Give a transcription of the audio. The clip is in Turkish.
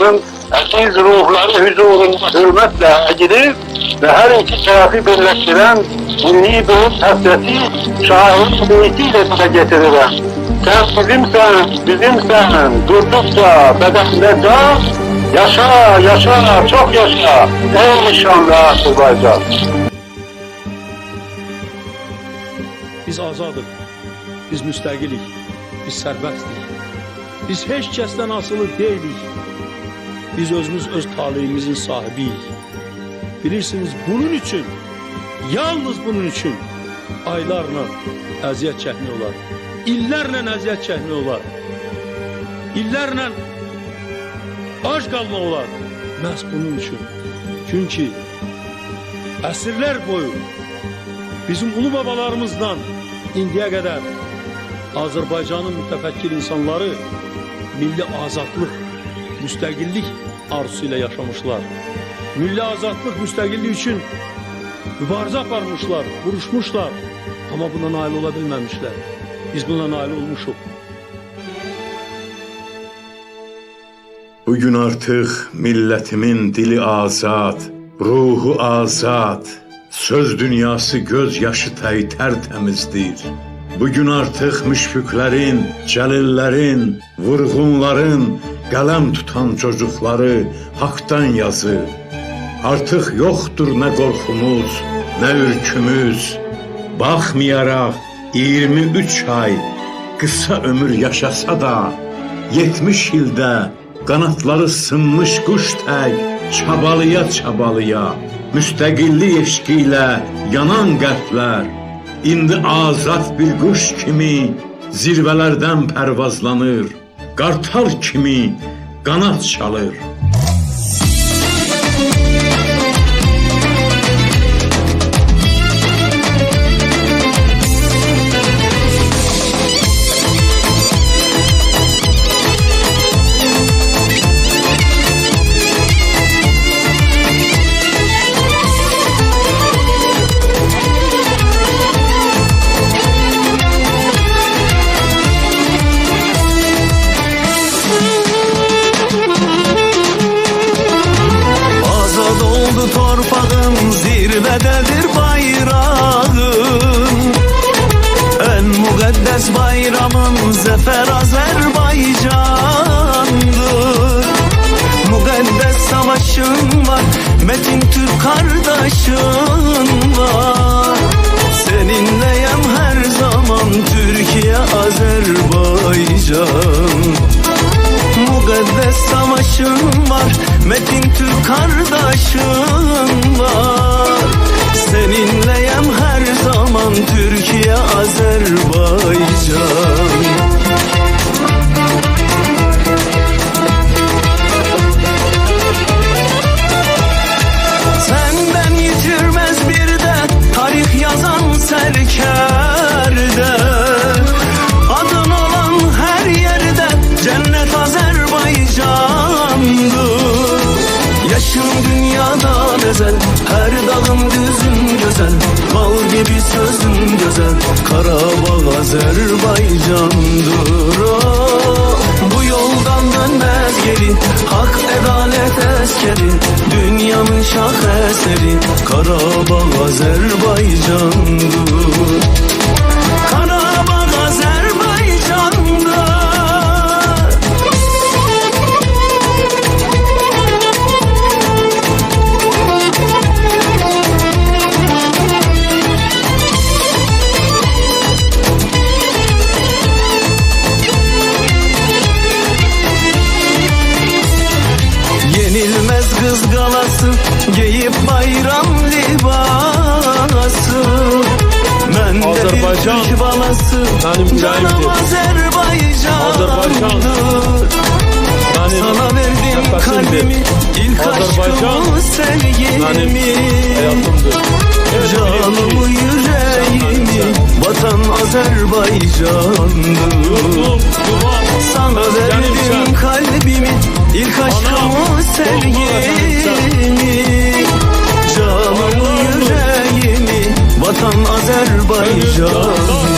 Azadlığının aziz ruhları huzurunda hürmetle eğilir ve her iki tarafı birleştiren milli bir hasreti şairin beytiyle dile getiririm. Sen bizimsen, bizimsen, durdukça bedende can, yaşa, yaşa, çok yaşa, ey şanlı Azerbaycan. Biz azadıq. Biz müstəqilik. Biz sərbəstdik. Biz heç kəsdən asılı deyilik. Biz özümüz öz taleyimizin sahibiyik. Bilirsiniz bunun üçün, yalnız bunun üçün aylarla əziyyət çəkmək olar. İllərlə əziyyət çəkmək olar. İllərlə ac qalmaq olar. Məhz bunun üçün. Çünki əsrlər boyu bizim ulu babalarımızdan indiyə qədər Azərbaycanın mütəfəkkir insanları milli azadlıq, müstəqillik arzusu ilə yaşamışlar. Milli azadlıq, müstəqillik üçün mübarizə aparmışlar, vuruşmuşlar. Amma buna nail ola bilməmişlər. Biz buna nail olmuşuq. Bugün artık milletimin dili azad, ruhu azad, söz dünyası gözyaşı tey tertemizdir. Bugün artık müşfiklerin, celillerin, vurgunların, kalem tutan çocukları haktan yazı. Artık yoktur ne korkumuz, ne ürkümüz. Bakmayarak 23 ay kısa ömür yaşasa da 70 ildə qanatları sınmış quş tək çabalıya çabalıya müstəqillik eşqi yanan qəlblər indi azad bir quş kimi zirvələrdən pərvazlanır qartal kimi qanat çalır bayramın zafer Azerbaycan'dır. Mukaddes savaşın var Metin Türk kardeşin var. Seninleyim her zaman Türkiye Azerbaycan. Mukaddes savaşın var Metin Türk kardeşin var. Seninleyim her zaman Türkiye Azerbaycan ezel her dağın düzün güzel. Bal gibi sözün güzel Karabağ Azerbaycan'dır. Oh, Bu yoldan dönmez geri Hak adalet eskeri Dünyanın şah eseri Karabağ Azerbaycan'dır bayram libası Ben de Azerbaycan, bir Türk balası benim Canım. Azerbaycan'dır. Azerbaycan, benim Sana verdim kalbimi ilk aşkımı. Evet, Canımı ki yüreğimi Vatan Azerbaycan'dır. Sana verdim kalbimi ilk aşkımı Anam, Vatan Azerbaycan